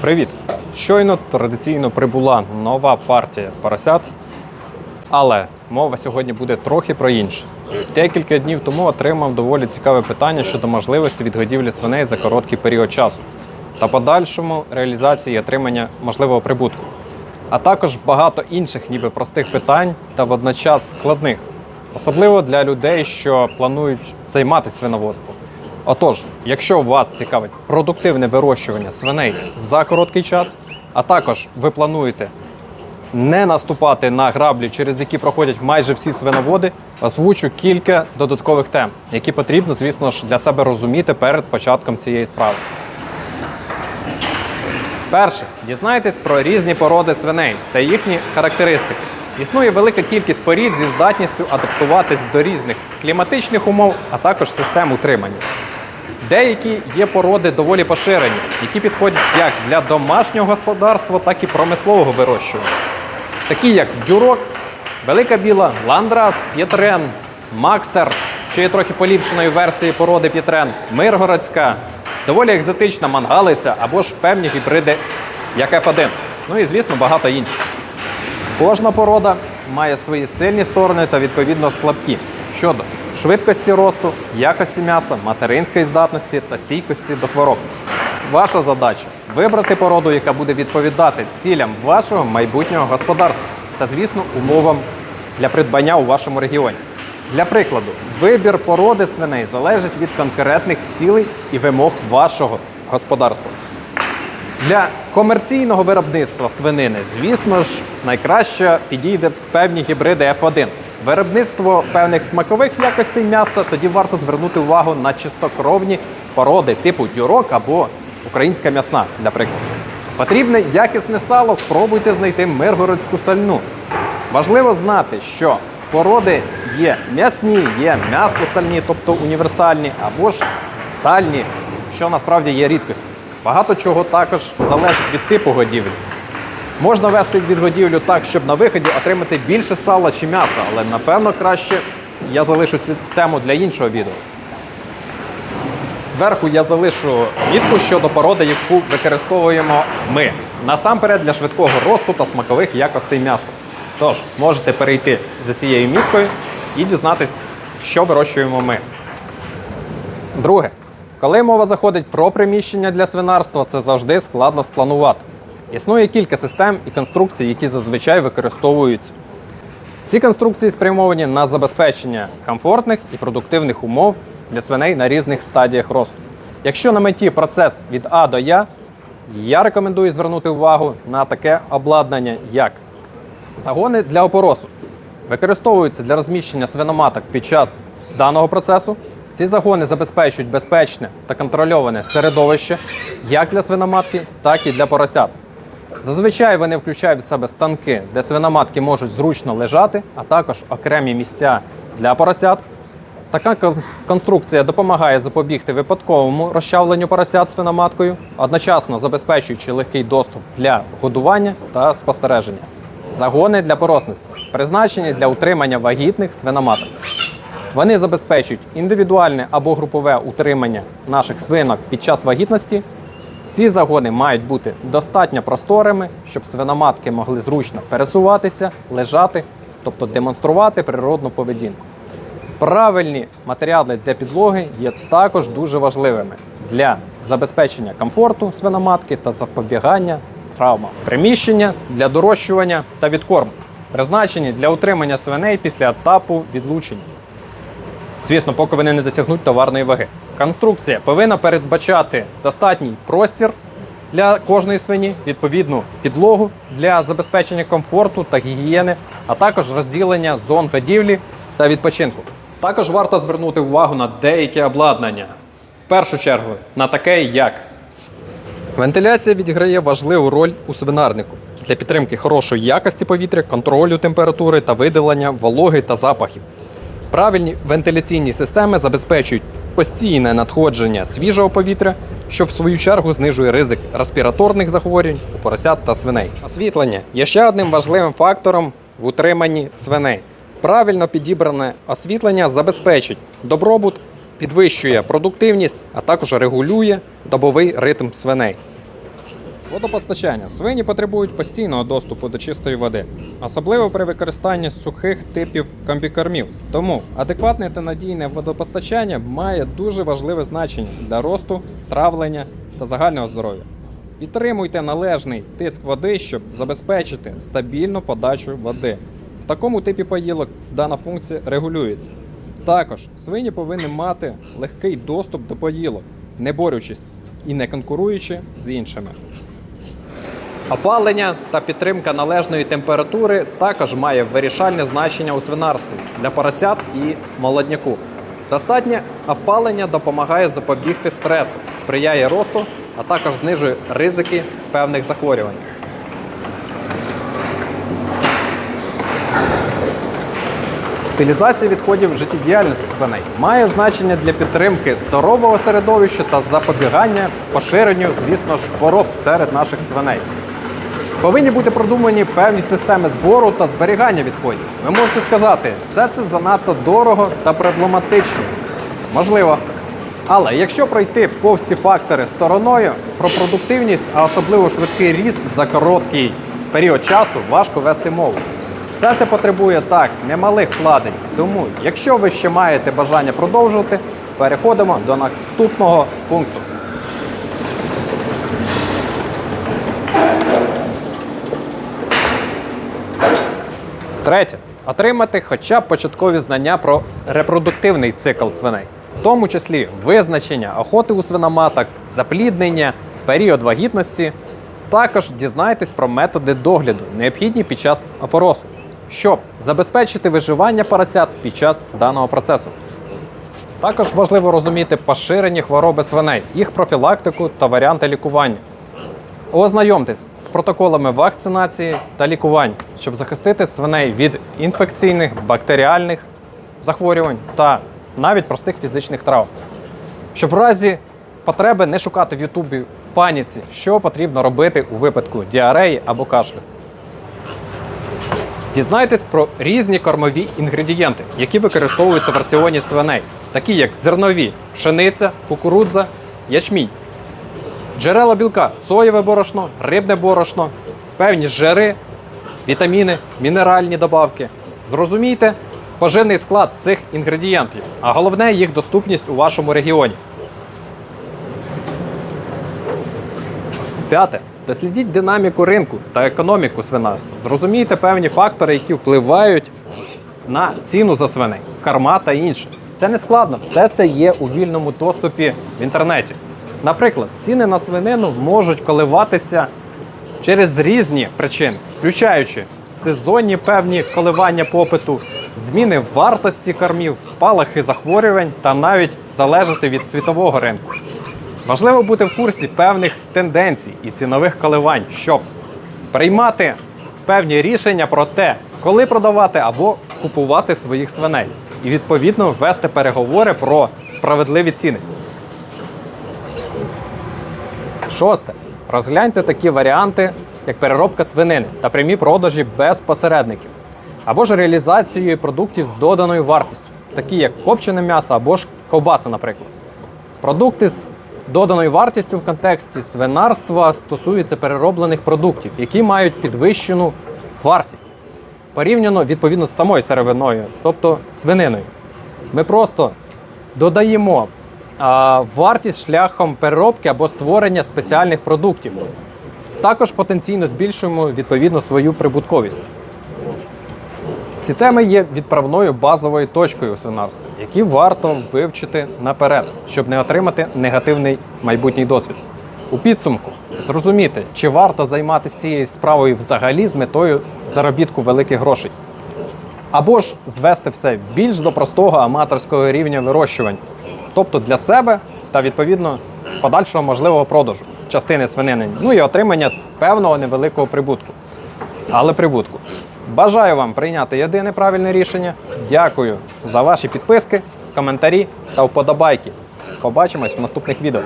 Привіт! Щойно традиційно прибула нова партія поросят, але мова сьогодні буде трохи про інше. Декілька днів тому отримав доволі цікаве питання щодо можливості відгодівлі свиней за короткий період часу та подальшому реалізації і отримання можливого прибутку, а також багато інших, ніби простих питань та водночас складних, особливо для людей, що планують займатися свиноводством. Отож, якщо вас цікавить продуктивне вирощування свиней за короткий час, а також ви плануєте не наступати на граблі, через які проходять майже всі свиноводи, озвучу кілька додаткових тем, які потрібно, звісно ж, для себе розуміти перед початком цієї справи. Перше, дізнайтесь про різні породи свиней та їхні характеристики. Існує велика кількість порід зі здатністю адаптуватись до різних кліматичних умов, а також систем утримання. Деякі є породи доволі поширені, які підходять як для домашнього господарства, так і промислового вирощування. Такі як дюрок, велика біла, ландрас, п'єтрен, макстер, що є трохи поліпшеною версією породи п'єтрен, миргородська, доволі екзотична мангалиця або ж певні гібриди, як F1. Ну і звісно багато інших. Кожна порода має свої сильні сторони та відповідно слабкі щодо швидкості росту, якості м'яса, материнської здатності та стійкості до хвороб. Ваша задача вибрати породу, яка буде відповідати цілям вашого майбутнього господарства та, звісно, умовам для придбання у вашому регіоні. Для прикладу, вибір породи свиней залежить від конкретних цілей і вимог вашого господарства. Для комерційного виробництва свинини, звісно ж, найкраще підійде певні гібриди F1. Виробництво певних смакових якостей м'яса тоді варто звернути увагу на чистокровні породи типу дюрок або українська м'ясна, для прикладу. Потрібне якісне сало, спробуйте знайти миргородську сальну. Важливо знати, що породи є м'ясні, є м'ясо-сальні, тобто універсальні, або ж сальні, що насправді є рідкістю. Багато чого також залежить від типу годівлі. Можна вести відгодівлю так, щоб на виході отримати більше сала чи м'яса, але напевно краще я залишу цю тему для іншого відео. Зверху я залишу мітку щодо породи, яку використовуємо ми. Насамперед для швидкого росту та смакових якостей м'яса. Тож, можете перейти за цією міткою і дізнатись, що вирощуємо ми. Друге, коли мова заходить про приміщення для свинарства, це завжди складно спланувати. Існує кілька систем і конструкцій, які зазвичай використовуються. Ці конструкції спрямовані на забезпечення комфортних і продуктивних умов для свиней на різних стадіях росту. Якщо на меті процес від А до Я, я рекомендую звернути увагу на таке обладнання, як загони для опоросу. Використовуються для розміщення свиноматок під час даного процесу. Ці загони забезпечують безпечне та контрольоване середовище як для свиноматки, так і для поросят. Зазвичай вони включають в себе станки, де свиноматки можуть зручно лежати, а також окремі місця для поросят. Така конструкція допомагає запобігти випадковому розчавленню поросят свиноматкою, одночасно забезпечуючи легкий доступ для годування та спостереження. Загони для поросності призначені для утримання вагітних свиноматок. Вони забезпечують індивідуальне або групове утримання наших свинок під час вагітності. Ці загони мають бути достатньо просторими, щоб свиноматки могли зручно пересуватися, лежати, тобто демонструвати природну поведінку. Правильні матеріали для підлоги є також дуже важливими для забезпечення комфорту свиноматки та запобігання травмам. Приміщення для дорощування та відкорму призначені для утримання свиней після етапу відлучення. Звісно, поки вони не досягнуть товарної ваги. Конструкція повинна передбачати достатній простір для кожної свині, відповідну підлогу для забезпечення комфорту та гігієни, а також розділення зон годівлі та відпочинку. Також варто звернути увагу на деяке обладнання. В першу чергу на таке, як Вентиляція відіграє важливу роль у свинарнику для підтримки хорошої якості повітря, контролю температури та видалення вологи та запахів. Правильні вентиляційні системи забезпечують постійне надходження свіжого повітря, що в свою чергу знижує ризик респіраторних захворювань у поросят та свиней. Освітлення є ще одним важливим фактором в утриманні свиней. Правильно підібране освітлення забезпечить добробут, підвищує продуктивність, а також регулює добовий ритм свиней. Водопостачання. Свині потребують постійного доступу до чистої води, особливо при використанні сухих типів комбікормів. Тому адекватне та надійне водопостачання має дуже важливе значення для росту, травлення та загального здоров'я. Підтримуйте належний тиск води, щоб забезпечити стабільну подачу води. В такому типі поїлок дана функція регулюється. Також свині повинні мати легкий доступ до поїлок, не борючись і не конкуруючи з іншими. Опалення та підтримка належної температури також має вирішальне значення у свинарстві для поросят і молодняку. Достатнє опалення допомагає запобігти стресу, сприяє росту, а також знижує ризики певних захворювань. Утилізація відходів життєдіяльності свиней має значення для підтримки здорового середовища та запобігання поширенню, звісно ж, хвороб серед наших свиней. Повинні бути продумані певні системи збору та зберігання відходів. Ви можете сказати, все це занадто дорого та проблематично. Можливо. Але якщо пройти повз ці фактори стороною, про продуктивність, а особливо швидкий ріст за короткий період часу, важко вести мову. Все це потребує так немалих вкладень. Тому, якщо ви ще маєте бажання продовжувати, переходимо до наступного пункту. Третє. Отримати хоча б початкові знання про репродуктивний цикл свиней, в тому числі визначення охоти у свиноматок, запліднення, період вагітності. Також дізнайтесь про методи догляду, необхідні під час опоросу, щоб забезпечити виживання поросят під час даного процесу. Також важливо розуміти поширені хвороби свиней, їх профілактику та варіанти лікування. Ознайомтесь з протоколами вакцинації та лікувань, щоб захистити свиней від інфекційних, бактеріальних захворювань та навіть простих фізичних травм. Щоб в разі потреби не шукати в Ютубі паніці, що потрібно робити у випадку діареї або кашлю. Дізнайтесь про різні кормові інгредієнти, які використовуються в раціоні свиней, такі як зернові, пшениця, кукурудза, ячмінь. Джерела білка соєве борошно, рибне борошно, певні жири, вітаміни, мінеральні добавки. Зрозумійте поживний склад цих інгредієнтів, а головне їх доступність у вашому регіоні. П'яте. Дослідіть динаміку ринку та економіку свинарства. Зрозумійте певні фактори, які впливають на ціну за свиней, карма та інше. Це не складно, все це є у вільному доступі в інтернеті. Наприклад, ціни на свинину можуть коливатися через різні причини, включаючи сезонні певні коливання попиту, зміни вартості кормів, спалахи захворювань та навіть залежати від світового ринку. Важливо бути в курсі певних тенденцій і цінових коливань, щоб приймати певні рішення про те, коли продавати або купувати своїх свиней, і відповідно вести переговори про справедливі ціни. Шосте. Розгляньте такі варіанти, як переробка свинини та прямі продажі без посередників, або ж реалізацією продуктів з доданою вартістю, такі як копчене м'ясо або ж ковбаси, наприклад. Продукти з доданою вартістю в контексті свинарства стосуються перероблених продуктів, які мають підвищену вартість порівняно відповідно з самою сировиною, тобто свининою. Ми просто додаємо вартість шляхом переробки або створення спеціальних продуктів. Також потенційно збільшуємо відповідно свою прибутковість. Ці теми є відправною базовою точкою у свинарстві, які варто вивчити наперед, щоб не отримати негативний майбутній досвід. У підсумку зрозуміти, чи варто займатися цією справою взагалі з метою заробітку великих грошей, або ж звести все більш до простого аматорського рівня вирощування, тобто для себе та відповідно подальшого можливого продажу частини свинини, ну і отримання певного невеликого прибутку. Але прибутку. Бажаю вам прийняти єдине правильне рішення. Дякую за ваші підписки, коментарі та вподобайки. Побачимось в наступних відео.